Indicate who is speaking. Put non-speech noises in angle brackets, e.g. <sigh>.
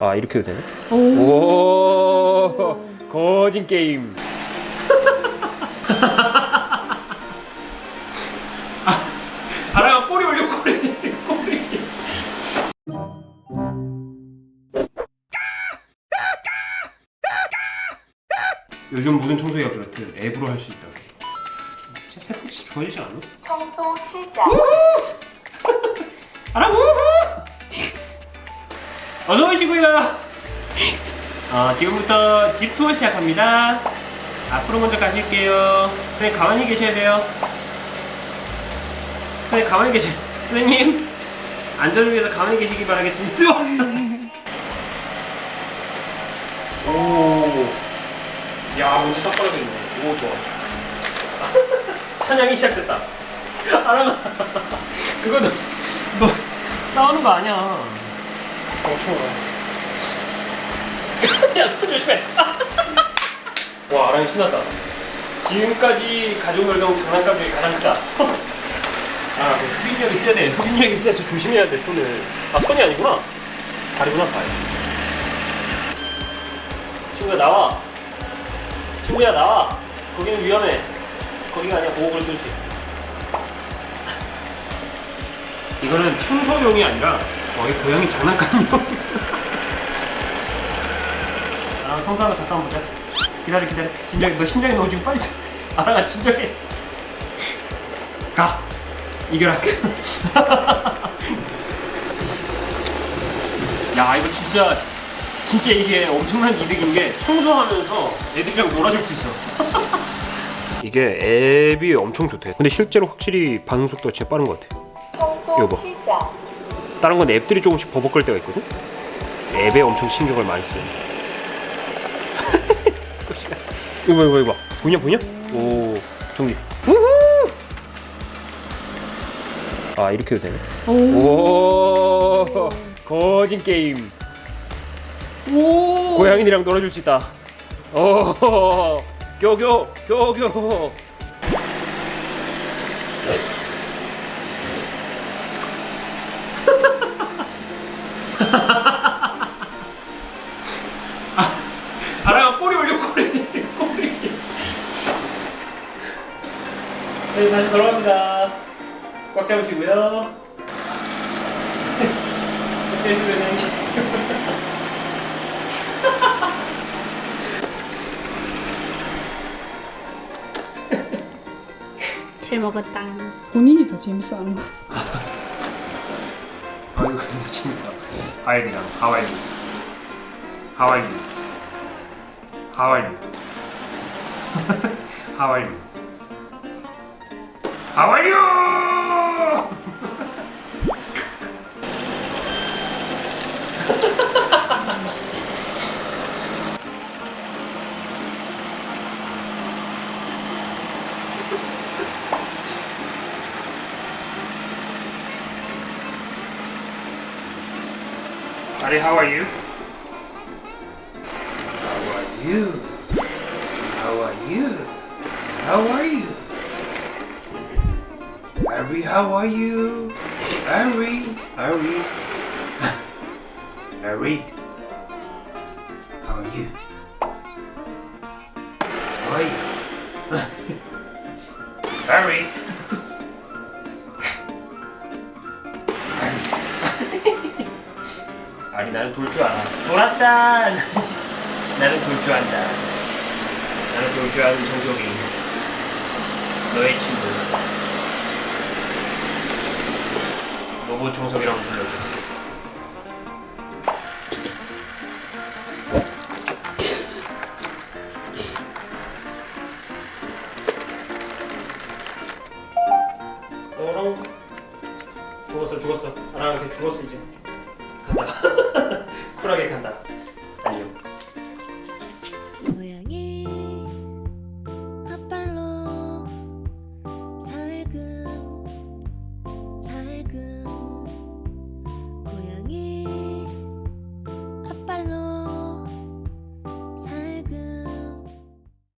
Speaker 1: 아 이렇게 해도 되네?
Speaker 2: 오.
Speaker 1: 오 거진 게임. <laughs> 아라가 꼬리 올려 꼬리. 꼬리. 요즘 모든 청소기가 그렇듯 앱으로 할 수 있다고. 진짜 세상 진짜 좋아지지 않아?
Speaker 3: 청소 시작.
Speaker 1: 아라 우후 <laughs> 어서 오시고요 어, 지금부터 집 투어 시작합니다. 앞으로 먼저 가실게요. 선생님 가만히 계셔야 돼요. 선생님 가만히 계셔. 선생님 안전을 위해서 가만히 계시기 바라겠습니다. 오, 야 먼지 싹 빨아져 있네. 오 좋아. <laughs> 사냥이 시작됐다. 알아봐. 그거 너, 너 싸우는 거 아니야 엄청 야손 조심해. 와 아랑이 신났다. 지금까지 가족 놀경 장난감 중에 가장 크다. 아 그 흡인력이 세야 돼. 흡인력이 세서 조심해야 돼 손을. 아 손이 아니구나. 다리구나. 발 친구야 나와. 친구야 나와. 거기는 위험해. 거기가 아니야. 그렇지 그렇지. 이거는 청소용이 아니라 거의 고양이 장난감용 <laughs> 아 청소하는 거 잠깐 보자. 기다려 기다려. 진정해. 너 심장이 너무 지금 빨리 아랑아 진정해. 가. 이겨라. <laughs> 야 이거 진짜 진짜 이게 엄청난 이득인 게 청소하면서 애들이랑 놀아줄 수 있어. <laughs> 이게 앱이 엄청 좋대. 근데 실제로 확실히 반응 속도가 진짜 빠른 것 같아.
Speaker 3: 청소
Speaker 1: 여보.
Speaker 3: 시작.
Speaker 1: 다른 건 앱들이 조금씩 버벅거릴 때가 있거든? 앱에 엄청 신경을 많이 써 <laughs> 이거 이거 이거 보냐 보냐? 오 정리. 우후! 아 이렇게 해도 되네.
Speaker 2: 오.
Speaker 1: 오 거진 게임.
Speaker 2: 오.
Speaker 1: 고양이들이랑 놀아줄 수 있다. 오 교교 교교 네 다시 돌아갑니다. 꽉 잡으시고요. <laughs>
Speaker 2: 잘 먹었다. 본인이 더 재밌어하는 것 같아.
Speaker 1: 아이고 근데 재밌다 하이리랑 하와이 하와이 하와이 하와이 <laughs> How are you? Buddy, how are you? How are you? How are you? How are you? Harry, how are you? Harry, Harry. Harry. How are you? How are you? Harry. 아니 나는 돌 줄 알아. 돌았다. 나는 돌 줄 안다. 나는 돌 줄 아는 정석이. 너의 친구. 로봇 정석이라고 불러줘. 또롱. 죽었어 죽었어. 아 이렇게 죽었어 이제. 간다. <laughs> 쿨하게 간다.